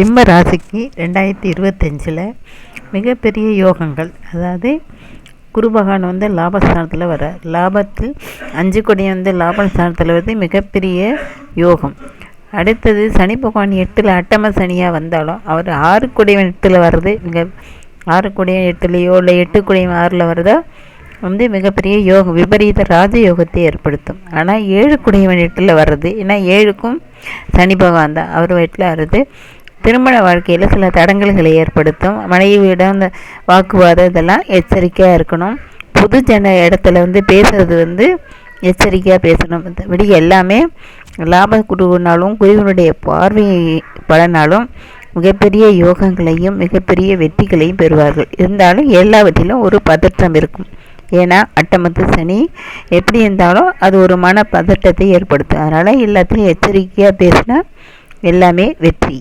சிம்ம ராசிக்கு ரெண்டாயிரத்தி இருபத்தஞ்சில் மிகப்பெரிய யோகங்கள். அதாவது குரு பகவான் வந்து லாபஸ்தானத்தில் வர லாபத்தில் அஞ்சு கொடி வந்து லாபஸ்தானத்தில் வருது. மிகப்பெரிய யோகம். அடுத்தது சனி பகவான் எட்டில் அட்டம சனியாக வந்தாலும் அவர் ஆறு கொடியவன் எட்டில் வர்றது மிக ஆறு கொடியன் எட்டுலேயோ இல்லை எட்டு கொடியன் ஆறில் வர்றதோ வந்து மிகப்பெரிய யோகம் விபரீத ராஜயோகத்தை ஏற்படுத்தும். ஆனால் ஏழு குடியவன் எட்டில் வர்றது ஏன்னா ஏழுக்கும் சனி பகவான் தான். அவர் வீட்டில் வர்றது திருமண வாழ்க்கையில் சில தடங்கல்களை ஏற்படுத்தும். மனைவியிடம் இந்த வாக்குவாதம் இதெல்லாம் எச்சரிக்கையாக இருக்கணும். பொது ஜன இடத்துல வந்து பேசுகிறது வந்து எச்சரிக்கையாக பேசணும். மற்றபடி எல்லாமே லாப குருவினாலும் குருவினுடைய பார்வை பலனாலும் மிகப்பெரிய யோகங்களையும் மிகப்பெரிய வெற்றிகளையும் பெறுவார்கள். இருந்தாலும் எல்லாவற்றிலும் ஒரு பதற்றம் இருக்கும். ஏன்னா அட்டமத்து சனி எப்படி இருந்தாலும் அது ஒரு மன பதட்டத்தை ஏற்படுத்தும். அதனால் எல்லாத்துலேயும் எச்சரிக்கையாக பேசினா எல்லாமே வெற்றி.